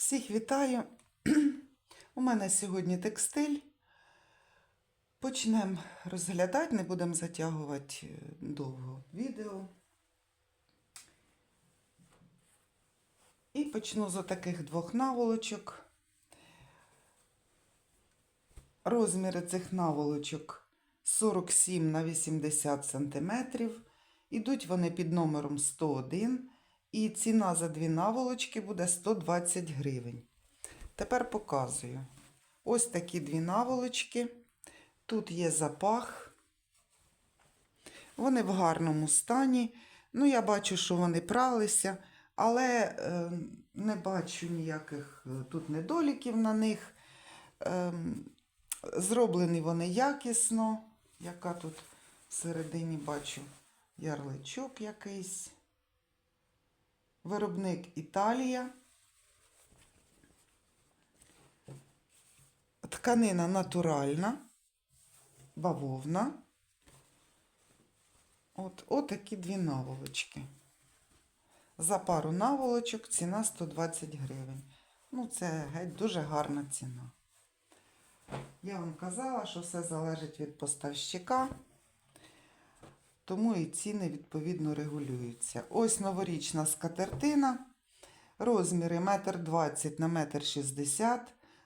Всіх вітаю. У мене сьогодні текстиль. Почнемо розглядати, не будемо затягувати е, довго відео. І почну з отаких двох наволочок. Розміри цих наволочок 47 на 80 см. Ідуть вони під номером 101. І ціна за дві наволочки буде 120 гривень. Тепер показую. Ось такі дві наволочки. Тут є запах. Вони в гарному стані. Ну, я бачу, що вони пралися, але е, не бачу ніяких е, тут недоліків на них. Е, зроблені вони якісно. Яка тут всередині бачу ярличок якийсь. Виробник Італія. Тканина натуральна, бавовна. От, такі дві наволочки. За пару наволочок ціна 120 гривень. Ну, це геть дуже гарна ціна. Я вам казала, що все залежить від поставщика тому і ціни відповідно регулюються. Ось новорічна скатертина, розміри 1,20 на 1,60 м.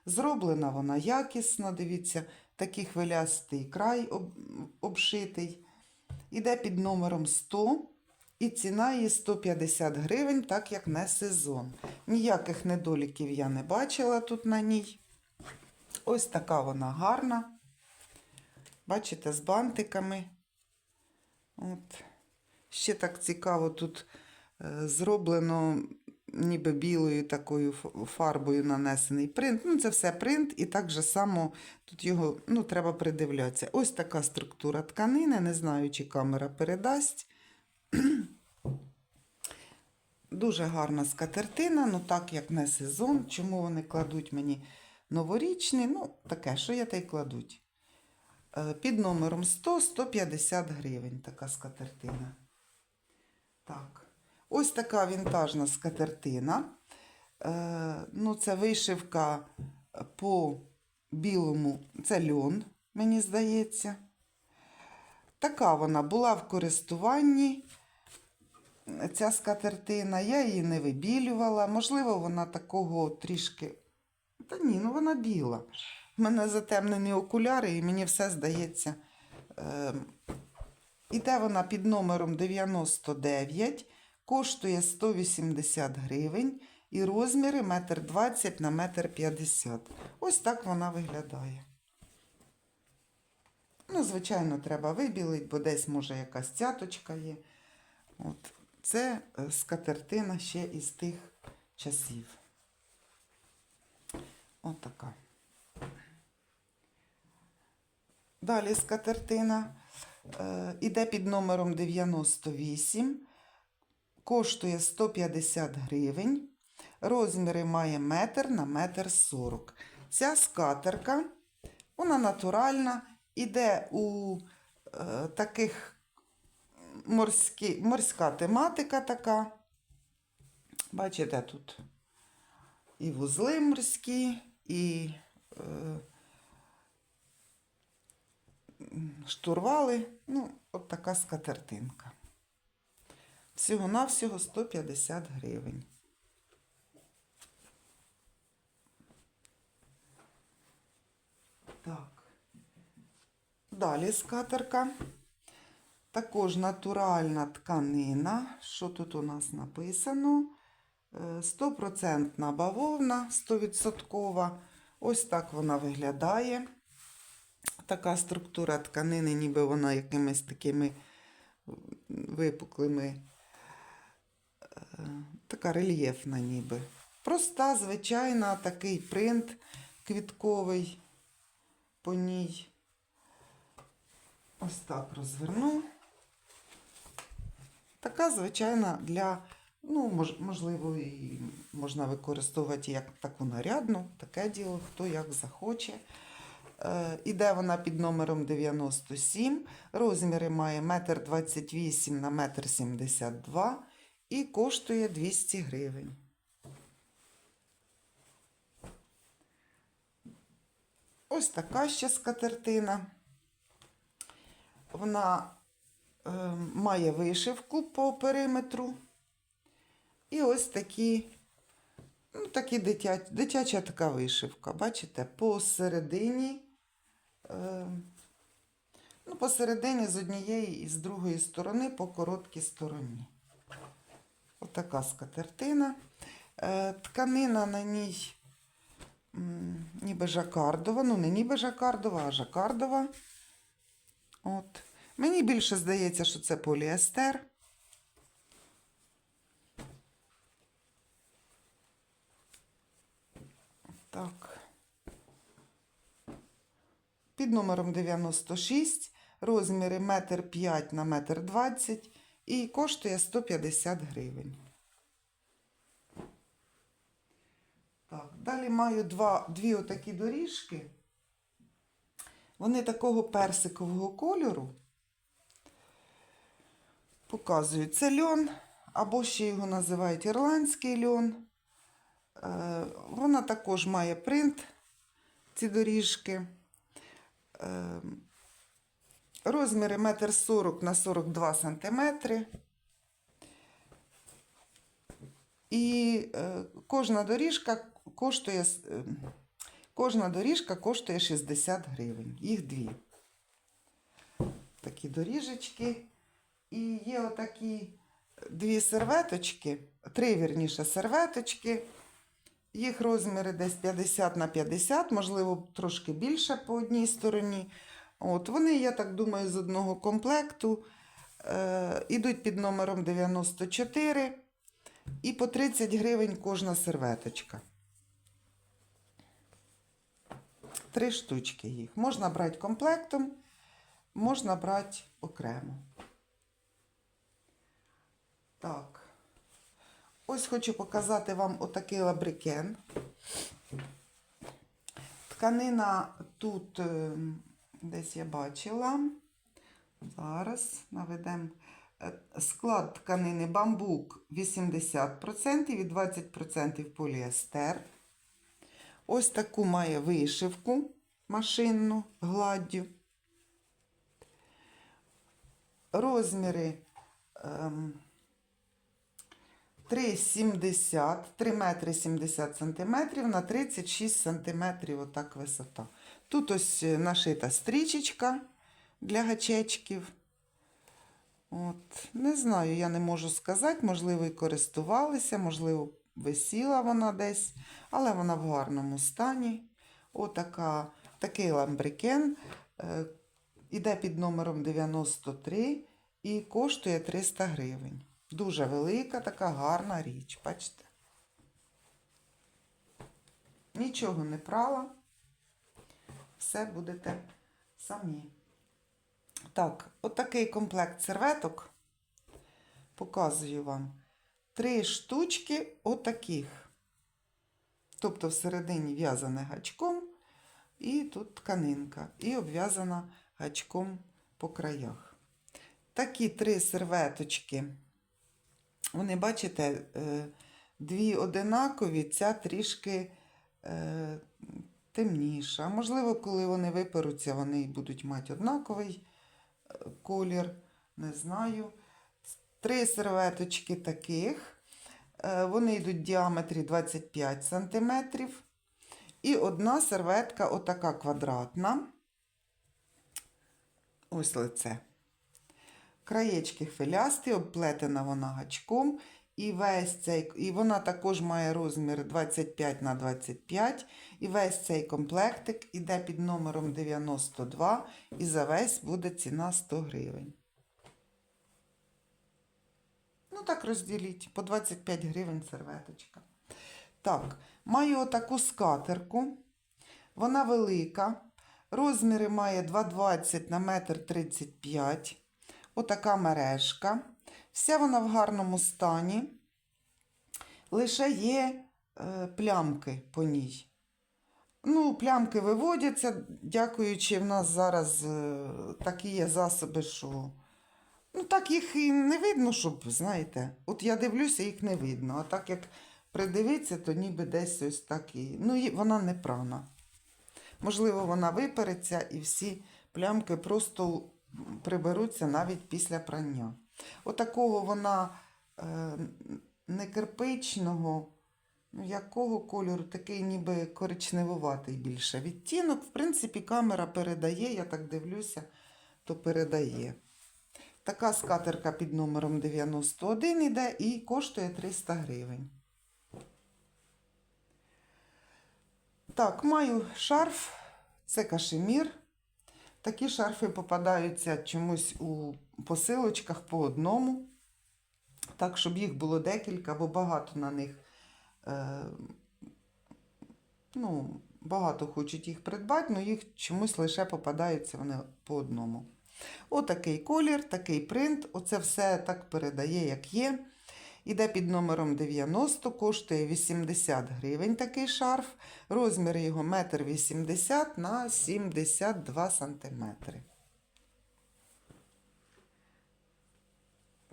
Зроблена вона якісно, дивіться, такий хвилястий край обшитий. Іде під номером 100 і ціна її 150 гривень, так як не сезон. Ніяких недоліків я не бачила тут на ній. Ось така вона гарна. Бачите, з бантиками. От. Ще так цікаво, тут е, зроблено ніби білою такою фарбою нанесений принт. Ну, це все принт, і так же само тут його ну, треба придивлятися. Ось така структура тканини, не знаю, чи камера передасть. Дуже гарна скатертина, ну так як не сезон. Чому вони кладуть мені новорічний? Ну, таке, що я та й кладуть. Е, під номером 100-150 гривень така скатертина. Так. Ось така вінтажна скатертина. Е, ну, Це вишивка по білому, це льон, мені здається. Така вона була в користуванні. Ця скатертина, я її не вибілювала. Можливо, вона такого трішки. Та ні, ну вона біла. У мене затемнені окуляри, і мені все здається. Е, іде вона під номером 99, коштує 180 гривень і розміри 1,20 на 1,50 м. Ось так вона виглядає. Ну, звичайно, треба вибілити, бо десь, може, якась цяточка є. От. Це е, скатертина ще із тих часів. От така. Далі скатертина е, іде під номером 98, коштує 150 гривень. Розміри має метр на метр 40. Ця скатерка, вона натуральна, іде у е, таких морські, морська тематика така. Бачите, тут і вузли морські, і е, штурвали. Ну, от така скатертинка. Всього-навсього 150 гривень. Так. Далі скатерка. Також натуральна тканина. Що тут у нас написано? 100% бавовна, 100%. Ось так вона виглядає така структура тканини, ніби вона якимись такими випуклими, е, така рельєфна ніби. Проста, звичайна, такий принт квітковий по ній. Ось так розверну. Така звичайна для, ну, мож, можливо, і можна використовувати як таку нарядну, таке діло, хто як захоче. Е, іде вона під номером 97, розміри має 1,28 на 1,72 м і коштує 200 гривень. Ось така ще скатертина. Вона е, має вишивку по периметру. І ось такі, ну, такі дитя, дитяча така вишивка, бачите, посередині. Е, ну, посередині з однієї і з другої сторони по короткій стороні. Отака скатертина. Е, тканина на ній ніби жакардова. Ну, не ніби жакардова, а жакардова. От. Мені більше здається, що це поліестер. Так. Під номером 96, розміри 1,5 на 1,20 м і коштує 150 гривень. Так, далі маю два, дві отакі доріжки. Вони такого персикового кольору. Показую, це льон, або ще його називають ірландський льон. Е, Вона також має принт, ці доріжки. Е, Розміри 1,40 на 42 см. І е, кожна доріжка коштує е, кожна доріжка коштує 60 гривень. Їх дві. Такі доріжечки. І є отакі дві серветочки, три вірніше серветочки. Їх розміри десь 50 на 50, можливо, трошки більше по одній стороні. От, вони, я так думаю, з одного комплекту. Е, ідуть під номером 94 і по 30 гривень кожна серветочка. Три штучки їх. Можна брати комплектом, можна брати окремо. Так. Ось хочу показати вам отакий лабрикен. Тканина тут е, десь я бачила. Зараз наведемо. Е, Склад тканини бамбук 80% і 20% поліестер. Ось таку має вишивку машинну гладдю. Розміри ем, 3,70, 3 метри 70 сантиметрів на 36 сантиметрів отак висота. Тут ось е, нашита стрічечка для гачечків. От, не знаю, я не можу сказати, можливо, і користувалися, можливо, висіла вона десь, але вона в гарному стані. Отака, такий ламбрикен е, іде під номером 93 і коштує 300 гривень. Дуже велика, така гарна річ, бачите? Нічого не прала. Все будете самі. Так, отакий комплект серветок. Показую вам. Три штучки отаких. Тобто всередині в'язане гачком, і тут тканинка, і обв'язана гачком по краях. Такі три серветочки. Вони, бачите, е, дві одинакові, ця трішки е, темніша. Можливо, коли вони виперуться, вони будуть мати однаковий е, колір. Не знаю. Три серветочки таких. Вони йдуть в діаметрі 25 см. І одна серветка, отака квадратна. Ось лице. Краєчки хвилясті, обплетена вона гачком. І весь цей, і вона також має розмір 25 на 25. І весь цей комплектик іде під номером 92. І за весь буде ціна 100 гривень. Ну, так розділіть. По 25 гривень серветочка. Так, маю отаку скатерку. Вона велика. Розміри має 2,20 на 1,35 м. Отака мережка. Вся вона в гарному стані. Лише є е, плямки по ній. Ну, плямки виводяться, дякуючи, в нас зараз е, такі є засоби, що. Ну, так їх і не видно, щоб, знаєте, от я дивлюся, їх не видно. А так як придивитися, то ніби десь ось так і. Ну, і вона не прана. Можливо, вона випереться і всі плямки просто приберуться навіть після прання. Отакого вона е, не кирпичного, ну якого кольору, такий ніби коричневуватий більше відтінок. В принципі, камера передає, я так дивлюся, то передає. Така скатерка під номером 91 іде і коштує 300 гривень. Так, маю шарф, це кашемір. Такі шарфи попадаються чомусь у посилочках по одному. Так, щоб їх було декілька, бо багато на них. Е, ну, багато хочуть їх придбати, але їх чомусь лише попадаються вони по одному. Отакий колір, такий принт. Оце все так передає, як є. Іде під номером 90, коштує 80 гривень такий шарф. Розмір його 1,80 м на 72 см.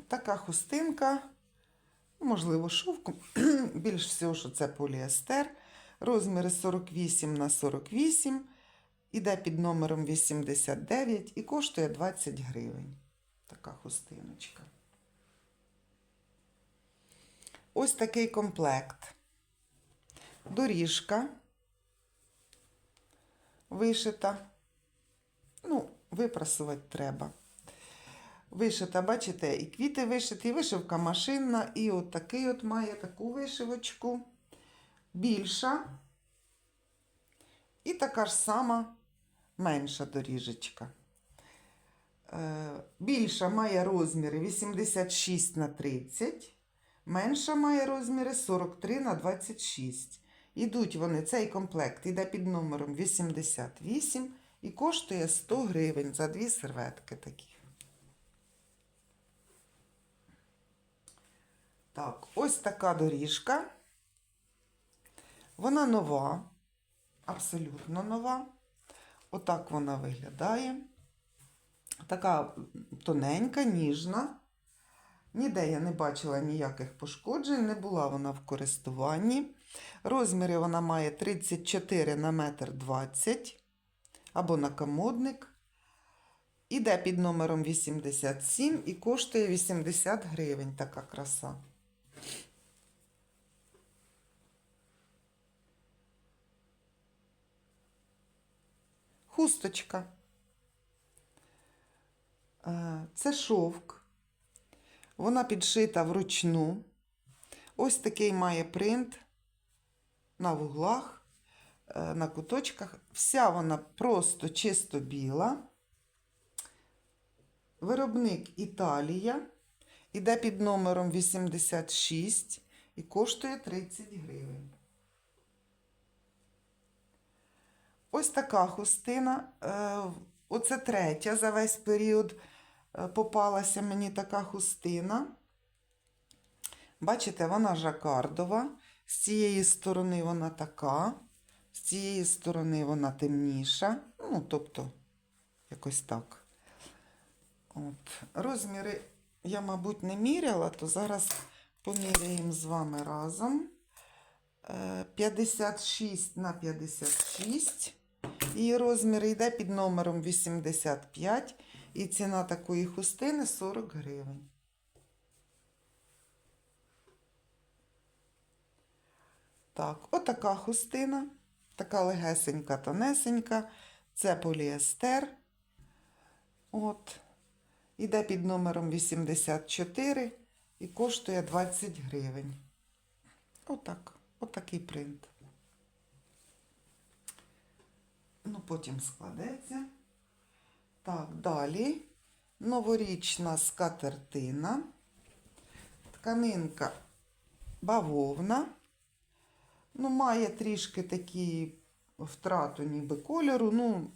Така хустинка, можливо, шовком. Більш всього, що це поліестер. Розміри 48 на 48. Іде під номером 89 і коштує 20 гривень. Така хустиночка. Ось такий комплект. Доріжка вишита. Ну, випрасувати треба. Вишита, бачите, і квіти вишиті, і вишивка машинна, і от такий от має таку вишивочку. Більша. І така ж сама менша доріжечка. Е, Більша має розміри 86 на 30, менша має розміри 43 на 26. Ідуть вони, цей комплект іде під номером 88 і коштує 100 гривень за дві серветки такі. Так, ось така доріжка. Вона нова, абсолютно нова. Отак вона виглядає. Така тоненька, ніжна. Ніде я не бачила ніяких пошкоджень, не була вона в користуванні. Розміри вона має 34 на 1,20 м або на комодник. Іде під номером 87 і коштує 80 гривень така краса. Хусточка. Е, Це шовк. Вона підшита вручну. Ось такий має принт на вуглах, е, на куточках. Вся вона просто чисто біла. Виробник Італія. Іде під номером 86 і коштує 30 гривень. Ось така хустина. Е, Оце третя за весь період попалася мені така хустина. Бачите, вона жакардова. З цієї сторони вона така, з цієї сторони вона темніша. Ну, тобто, якось так. От. Розміри я, мабуть, не міряла, то зараз поміряємо з вами разом. Е, 56 на 56. Її розмір йде під номером 85. І ціна такої хустини 40 гривень. Так, отака хустина. Така легесенька, тонесенька. Це поліестер. От. Іде під номером 84 і коштує 20 гривень. Отак. Отакий принт. Ну, потім складеться. Так, далі. Новорічна скатертина. Тканинка бавовна. Ну, має трішки такі втрату ніби кольору. Ну,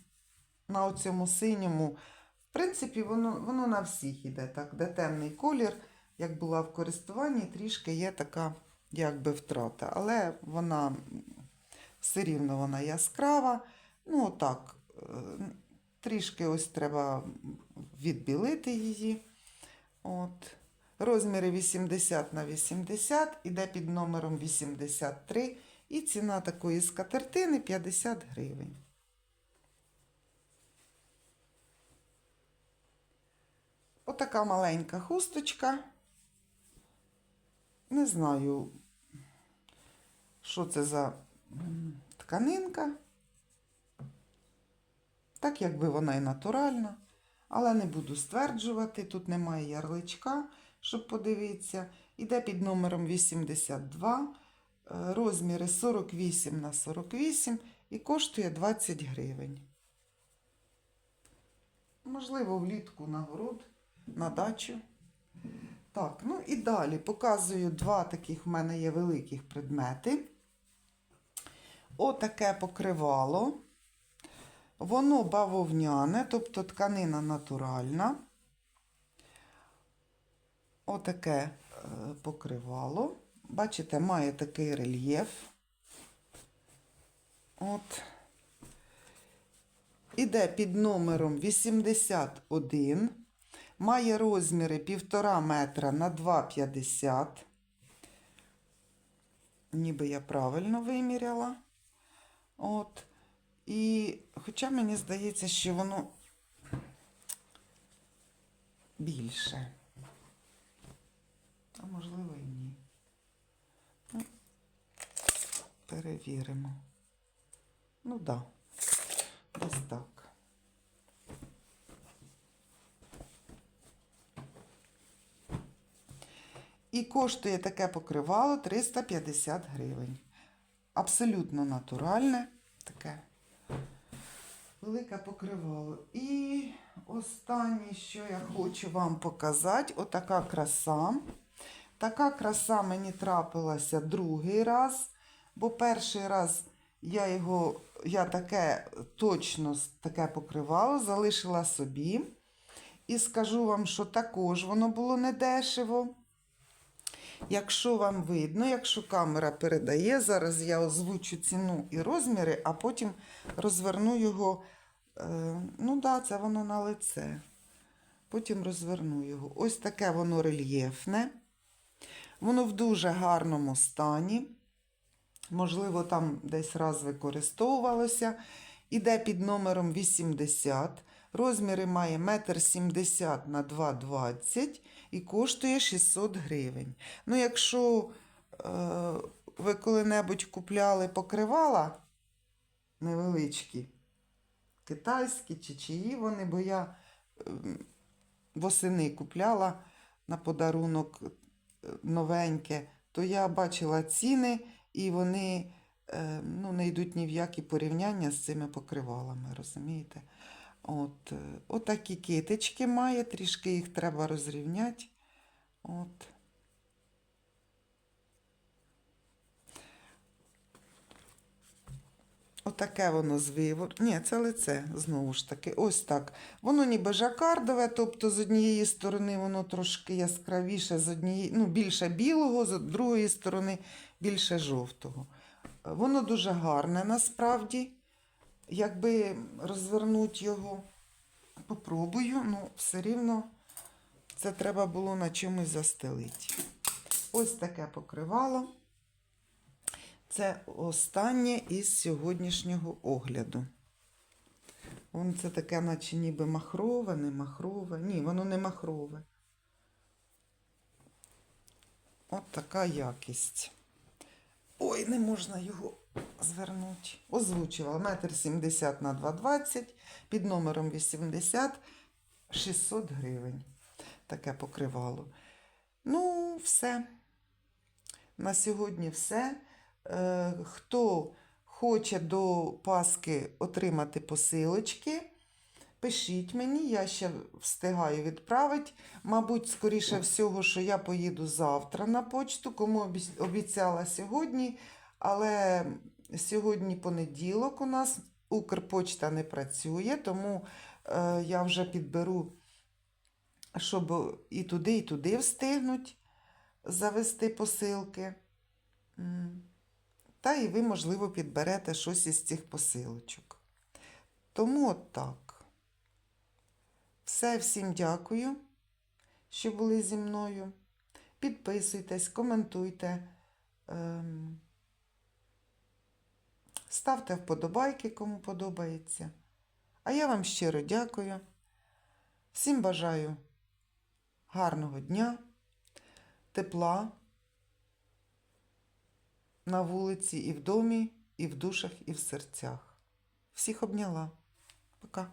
на оцьому синьому. В принципі, воно, воно на всіх іде так, де темний колір, як була в користуванні, трішки є така, якби втрата. Але вона все рівно вона яскрава. Ну, отак, е, Трішки ось треба відбілити її. От. Розміри 80 на 80, іде під номером 83. І ціна такої скатертини 50 гривень. Отака маленька хусточка. Не знаю, що це за тканинка. Так, якби вона і натуральна. Але не буду стверджувати, тут немає ярличка, щоб подивитися. Іде під номером 82, е, розміри 48 на 48 і коштує 20 гривень. Можливо, влітку на город, на дачу. Так, ну і далі показую два таких в мене є великих предмети. Отаке покривало. Воно бавовняне, тобто тканина натуральна. Отаке е, покривало. Бачите, має такий рельєф. От. Іде під номером 81. Має розміри 1,5 метра на 2,50. Ніби я правильно виміряла. От. І хоча мені здається, що воно більше. А можливо і ні. Ну, перевіримо. Ну да. десь так. І коштує таке покривало 350 гривень. Абсолютно натуральне таке велике покривало. І останнє, що я хочу вам показати, отака краса. Така краса мені трапилася другий раз, бо перший раз я його, я таке точно таке покривало, залишила собі. І скажу вам, що також воно було недешево. Якщо вам видно, якщо камера передає, зараз я озвучу ціну і розміри, а потім розверну його. Е, ну да, це воно на лице. Потім розверну його. Ось таке воно рельєфне. Воно в дуже гарному стані. Можливо, там десь раз використовувалося. Іде під номером 80. Розміри має 1,70 м на 2,20 і коштує 600 гривень. Ну, якщо е, ви коли-небудь купляли покривала невеличкі, китайські чи чиї вони, бо я ем, восени купляла на подарунок е, новеньке, то я бачила ціни, і вони е, ну, не йдуть ні в які порівняння з цими покривалами, розумієте? От, е, отакі китички має, трішки їх треба розрівняти. От. Отаке воно з. Ні, це лице, знову ж таки. Ось так. Воно ніби жакардове, тобто з однієї сторони воно трошки яскравіше, з однієї, ну, більше білого, з другої сторони більше жовтого. Воно дуже гарне насправді. Якби розвернути його, попробую, ну все рівно це треба було на чомусь застелити. Ось таке покривало. Це останнє із сьогоднішнього огляду. Вон це таке, наче ніби махрове, не махрове. Ні, воно не махрове. От така якість. Ой, не можна його звернути. Озвучувала метр 70 на 2,20 під номером 80 600 гривень. Таке покривало. Ну, все. На сьогодні все. Е, Хто хоче до Паски отримати посилочки, пишіть мені, я ще встигаю відправити. Мабуть, скоріше всього, що я поїду завтра на почту, кому обіцяла сьогодні, але сьогодні понеділок у нас Укрпочта не працює, тому е, я вже підберу, щоб і туди, і туди встигнуть завести посилки. Та і ви, можливо, підберете щось із цих посилочок. Тому от так. Все, всім дякую, що були зі мною. Підписуйтесь, коментуйте. Ем, Ставте вподобайки, кому подобається. А я вам щиро дякую. Всім бажаю гарного дня, тепла на вулиці і в домі, і в душах, і в серцях. Всіх обняла. Пока.